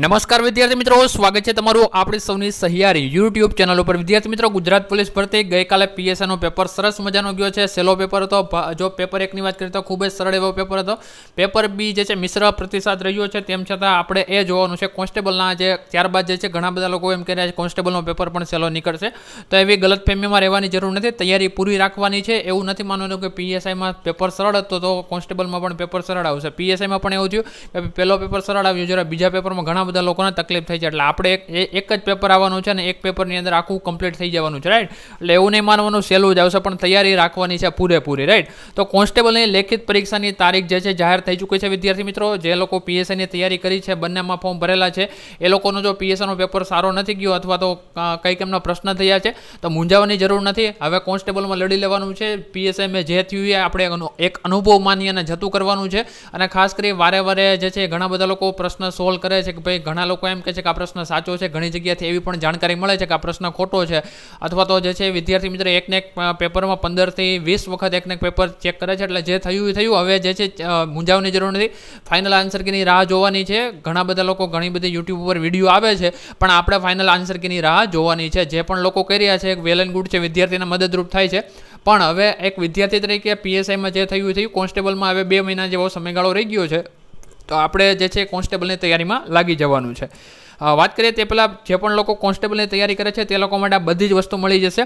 નમસ્કાર વિદ્યાર્થી મિત્રો, સ્વાગત છે તમારું આપણી સૌની સહિયારી યુટ્યુબ ચેનલ ઉપર. વિદ્યાર્થી મિત્રો, ગુજરાત પોલીસ ભરતી ગઈકાલે પીએસઆઈનો પેપર સરસ મજાનો ગયો છે. સેલો પેપર હતો જો પેપર એકની વાત કરીએ તો ખૂબ જ સરળ એવો પેપર હતો. પેપર બી જે છે, મિશ્ર પ્રતિસાદ રહ્યો છે. તેમ છતાં આપણે એ જોવાનું છે, કોન્સ્ટેબલના જે ત્યારબાદ જે છે, ઘણા બધા લોકો એમ કહી રહ્યા છે, કોન્સ્ટેબલનો પેપર પણ સેલો નીકળશે. તો એવી ગલતફેમીમાં રહેવાની જરૂર નથી. તૈયારી પૂરી રાખવાની છે. એવું નથી માનવાનું કે પીએસઆઈમાં પેપર સરળ હતો તો કોન્સ્ટેબલમાં પણ પેપર સરળ આવશે. પીએસઆઈમાં પણ એવું થયું કે પહેલો પેપર સરળ આવ્યું, જરા બીજા પેપરમાં ઘણા બધા લોકોને તકલીફ થઈ છે. એટલે આપણે એક એક જ પેપર આવવાનું છે અને એક પેપરની અંદર આખું કમ્પ્લીટ થઈ જવાનું છે રાઈટ એટલે એવું નહીં માનવાનું સહેલું જ આવશે, પણ તૈયારી રાખવાની છે પૂરેપૂરી રાઈટ તો કોન્સ્ટેબલની લેખિત પરીક્ષાની તારીખ જે છે, જાહેર થઈ ચૂકી છે, વિદ્યાર્થી મિત્રો. જે લોકો પીએસઆઈની તૈયારી કરી છે, બંનેમાં ફોર્મ ભરેલા છે. એ લોકોનો જો પીએસઆઈનો પેપર સારો નથી ગયો અથવા તો કંઈક એમના પ્રશ્ન થયા છે, તો મૂંઝાવાની જરૂર નથી. હવે કોન્સ્ટેબલમાં લડી લેવાનું છે. પીએસઆઈમાં જે થયું એ આપણે એક અનુભવ માની અને જતું કરવાનું છે. અને ખાસ કરી વારે વારે જે છે, ઘણા બધા લોકો પ્રશ્ન સોલ્વ કરે છે કે ભાઈ ઘણા લોકો એમ કહે છે કે આ પ્રશ્ન સાચો છે. ઘણી જગ્યાથી એવી પણ જાણકારી મળે છે કે આ પ્રશ્ન ખોટો છે. અથવા તો જે છે વિદ્યાર્થી મિત્ર એકને એક પેપરમાં પંદરથી વીસ વખત એકને એક પેપર ચેક કરે છે. એટલે જે થયું એ થયું. હવે જે છે અ, મૂંઝાવવાની જરૂર નથી. ફાઇનલ આન્સર કીની રાહ જોવાની છે. ઘણા બધા લોકો ઘણી બધી યુટ્યુબ ઉપર વીડિયો આવે છે. પણ આપણે ફાઇનલ આન્સર કીની રાહ જોવાની છે. જે પણ લોકો કરી રહ્યા છે વેલ એન્ડ ગુડ છે વિદ્યાર્થીને મદદરૂપ થાય છે. પણ હવે એક વિદ્યાર્થી તરીકે પીએસઆઈમાં જે થયું થયું. કોન્સ્ટેબલમાં હવે બે મહિના જેવો સમયગાળો રહી ગયો છે. આપણે જે છે કોન્સ્ટેબલની તૈયારીમાં લાગી જવાનું છે. વાત કરીએ તે પહેલાં જે પણ લોકો કોન્સ્ટેબલની તૈયારી કરે છે તે લોકો માટે આ બધી જ વસ્તુ મળી જશે.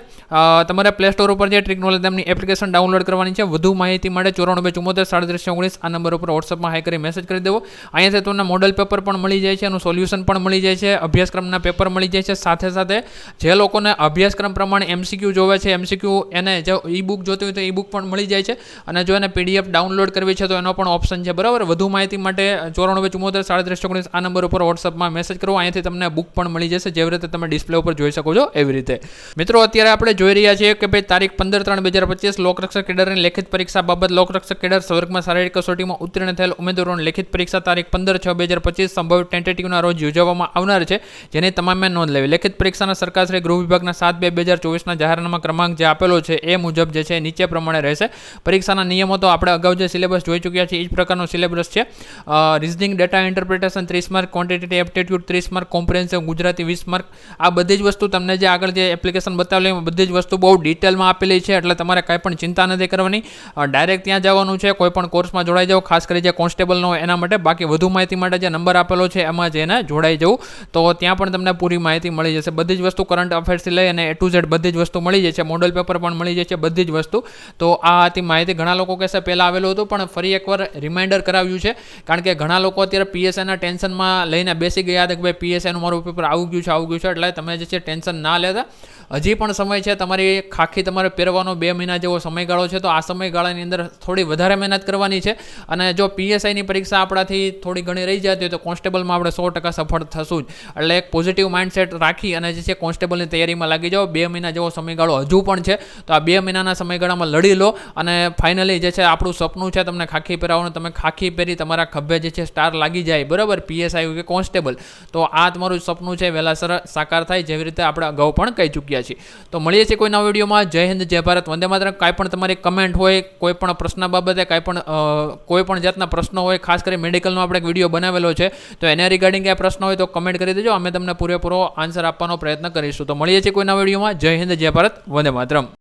તમારે પ્લે સ્ટોર ઉપર જે ટ્રિક નોલેજ નામની એપ્લિકેશન ડાઉનલોડ કરવાની છે, વધુ માહિતી માટે ચોરાણું બે ચુમ્મોતેર સાડત્રીસ ઓગણીસ આ નંબર ઉપર વોટ્સઅપમાં હાઈ કરી મેસેજ કરી દેવો. અહીંયાથી તમને મોડલ પેપર પણ મળી જાય છે, એનું સોલ્યુશન પણ મળી જાય છે, અભ્યાસક્રમના પેપર મળી જાય છે. સાથે સાથે જે લોકોને અભ્યાસક્રમ પ્રમાણે એમસીક્યુ જોવે છે એમસીક્યુ એને જો ઈ બુક જોતી હોય તો ઈ બુક પણ મળી જાય છે. અને જો એને પીડીએફ ડાઉનલોડ કરવી છે તો એનો પણ ઓપ્શન છે, બરાબર? વધુ માહિતી માટે ચોરાણું ચુમ્મોતેર સાડત્રીસ ઓગણીસ આ નંબર ઉપર વોટ્સઅપમાં મેસેજ કરો. અહીંયાથી તમને બુક પણ મળી જશે, જેવી રીતે તમે ડિસ્પ્લે ઉપર જોઈ શકો છો એવી રીતે. મિત્રો, અત્યારે આપણે જોઈ રહ્યા છીએ કે ભાઈ તારીખ પંદર ત્રણ બે હજાર પચીસ, લોકરક્ષક કેડરની લેખિત પરીક્ષા બાબત. લોકરક્ષક કેડર સ્વર્ગમાં શારીરિક કસોટીમાં ઉત્તીર્ણ થયેલ ઉમેદવારોની લેખિત પરીક્ષા તારીખ પંદર છ બે હજાર પચીસ સંભવિત ટેન્ટેટિવના રોજ યોજવામાં આવનાર છે. જેની તમામે નોંધ લેવી. લેખિત પરીક્ષાના સરકારશ્રી ગૃહ વિભાગના સાત બે બે હજાર ચોવીસના જાહેરનામા ક્રમાંક જે આપેલો છે, એ મુજબ જે છે નીચે પ્રમાણે રહેશે. પરીક્ષાના નિયમો તો આપણે અગાઉ જે સિલેબસ જોઈ ચૂક્યા છીએ, એ જ પ્રકારનો સિલેબસ છે. રિઝનિંગ ડેટા ઇન્ટરપ્રિટેશન ત્રીસ માર્ક ક્વોન્ટિટેટિવ એપ્ટિટ્યૂડ ત્રીસ માર્ક કોમ્પ્રિહેન્સિવ ગુજરાતી વીસ માર્ક આ બધી જ વસ્તુ તમને જે આગળ જે એપ્લિકેશન બતાવેલી એમાં બધી જ વસ્તુ બહુ ડિટેલમાં આપેલી છે, એટલે તમારે કાંઈ પણ ચિંતા નથી કરવાની. ડાયરેક્ટ ત્યાં જવાનું છે, કોઈ પણ કોર્સમાં જોડાઈ જાઓ, ખાસ કરી જે કોન્સ્ટેબલનો એના માટે. બાકી વધુ માહિતી માટે જે નંબર આપેલો છે, એમાં જઈને જોડાઈ જવું. તો ત્યાં પણ તમને પૂરી માહિતી મળી જશે. બધી જ વસ્તુ કરંટ અફેર્સથી લઈ અને એ ટુ ઝેડ બધી જ વસ્તુ મળી જશે. મોડલ પેપર પણ મળી જશે, બધી જ વસ્તુ. તો આ હતી માહિતી. ઘણા લોકો કહેશે પહેલાં આવેલું હતું, પણ ફરી એકવાર રિમાઇન્ડર કરાવ્યું છે. કારણ કે ઘણા લોકો અત્યારે પીએસઆઈના ટેન્શનમાં લઈને બેસી ગયા હતા કે ભાઈ પીએસઆઈનું મારું પેપર આવું ગયું છે, આવું ગયું છે, એટલે તમે જે છે ટેન્શન ના લેતા. હજી પણ સમય છે, તમારી ખાખી તમારે પહેરવાનો બે મહિના જેવો સમયગાળો છે, તો આ સમયગાળાની અંદર થોડી વધારે મહેનત કરવાની છે. અને જો પીએસઆઈની પરીક્ષા આપણાથી થોડી ઘણી રહી જતી હોય, તો કોન્સ્ટેબલમાં આપણે સો ટકા સફળ થશું જ. એટલે એક પોઝિટિવ માઇન્ડસેટ રાખી અને જે છે કોન્સ્ટેબલની તૈયારીમાં લાગી જાઓ. બે મહિના જેવો સમયગાળો હજુ પણ છે, તો આ બે મહિનાના સમયગાળામાં લડી લો. અને ફાઇનલી જે છે આપણું સપનું છે તમને ખાખી પહેરાવવાનું, તમે ખાખી પહેરી તમારા ખભે જે છે સ્ટાર લાગી જાય, બરાબર? પીએસઆઈ કે કોન્સ્ટેબલ. તો આ તમારું સપનું છે વહેલાસર સાકાર થાય, જેવી રીતે આપણે અગાઉ પણ કહી ચૂક્યા છીએ. તો મળીએ છીએ કોઈ નવા વિડીયોમાં. જય હિન્દ, જય ભારત. વંદે માત્ર કાંઈ પણ તમારી કમેન્ટ હોય, કોઈ પણ પ્રશ્ન બાબતે, કાંઈ પણ કોઈ પણ જાતના પ્રશ્નો હોય, ખાસ કરી મેડિકલનો આપણે એક વીડિયો બનાવેલો છે, તો એના રિગાર્ડિંગ કાંઈ પ્રશ્ન હોય તો કમેન્ટ કરી દેજો. અમે તમને પૂરેપૂરો આન્સર આપવાનો પ્રયત્ન કરીશું. તો મળીએ છીએ કોઈ નવા વિડીયોમાં. જય હિન્દ, જય ભારત. વંદે માતરમ.